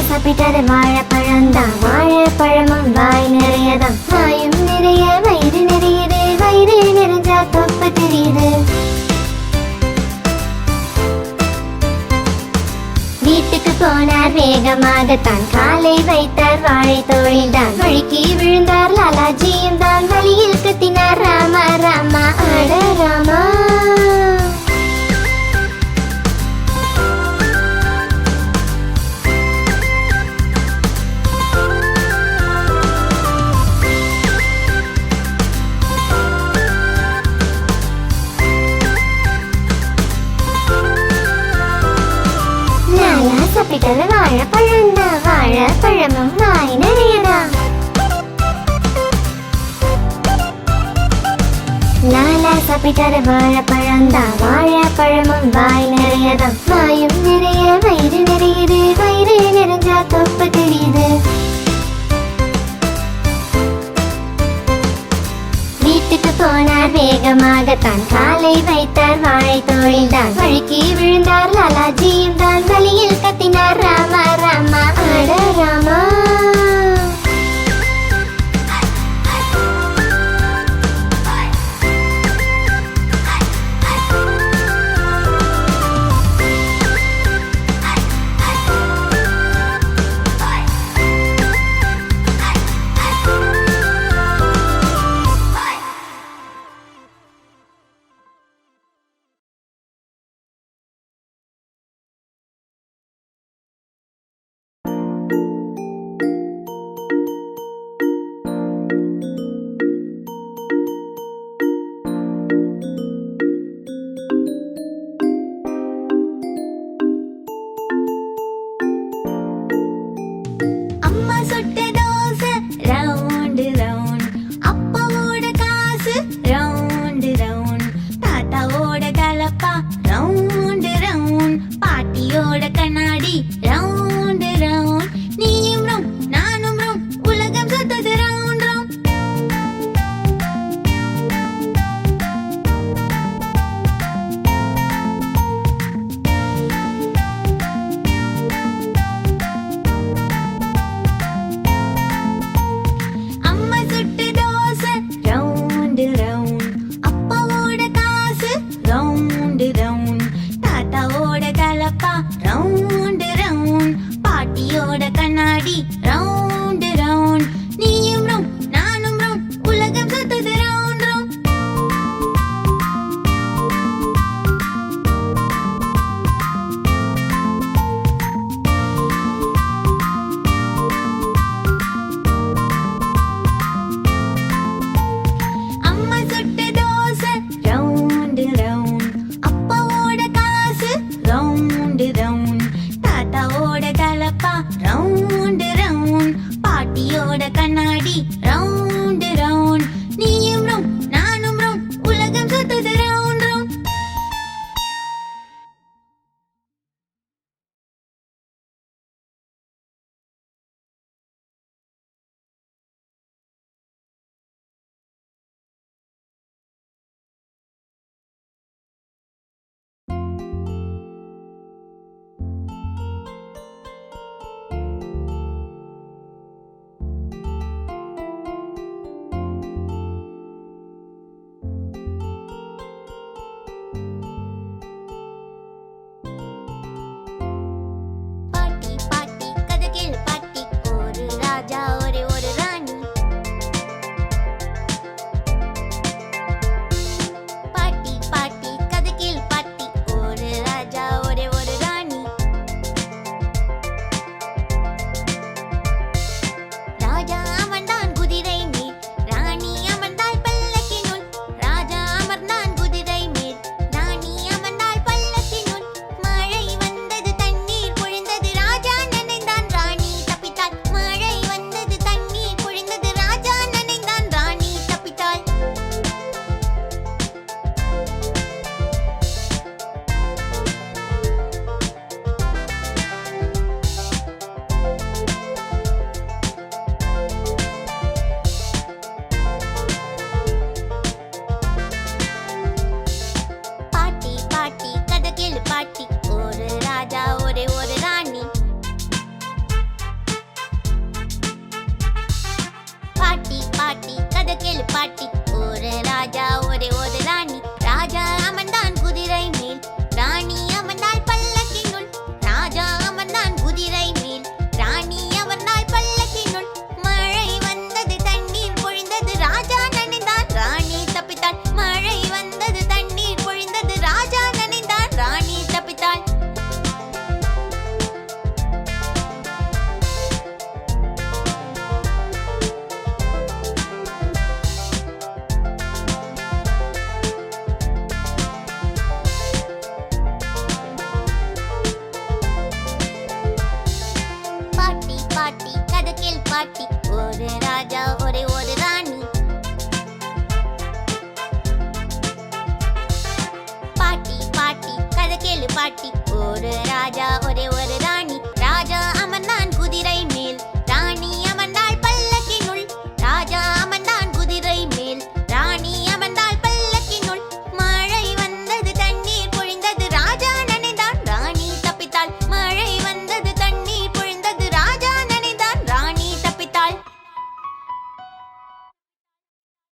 லாலா வாழைப்பழம் தான் வாழைப்பழமும் வாய் நிறையதான் வாயும் நிறைய வயிறு நிறையுது வயிறு நிறைஞ்சா தொப்பு தெரியுது வீட்டுக்கு போனார் வேகமாக தான். காலை வைத்தார் வாழை தோழில்தான் வழுக்கி விழுந்தார் லாலாஜியும் தான். வழியில் கத்தினார் ராமா ராமா ஆட ராமா. சாப்பிட்டது வாழைப்பழம் தான் வாழைப்பழமும் வாய் நிறையதான் லாலா சாப்பிட்டது வாழைப்பழம் தான். வாழைப்பழமும் வாய் நிறையதான் வாயும் நிறைய வயிறு நிறையுது வயிறு நிறைஞ்சா தொப்பை தெரியுது. போனார் வேகமாக தான் காலை வைத்தார் வாழை தோழில்தான் வழுக்கி விழுந்தார் லாலாஜியும் தான் வழியில் கத்தினார் ராமா ராமா. সাজাও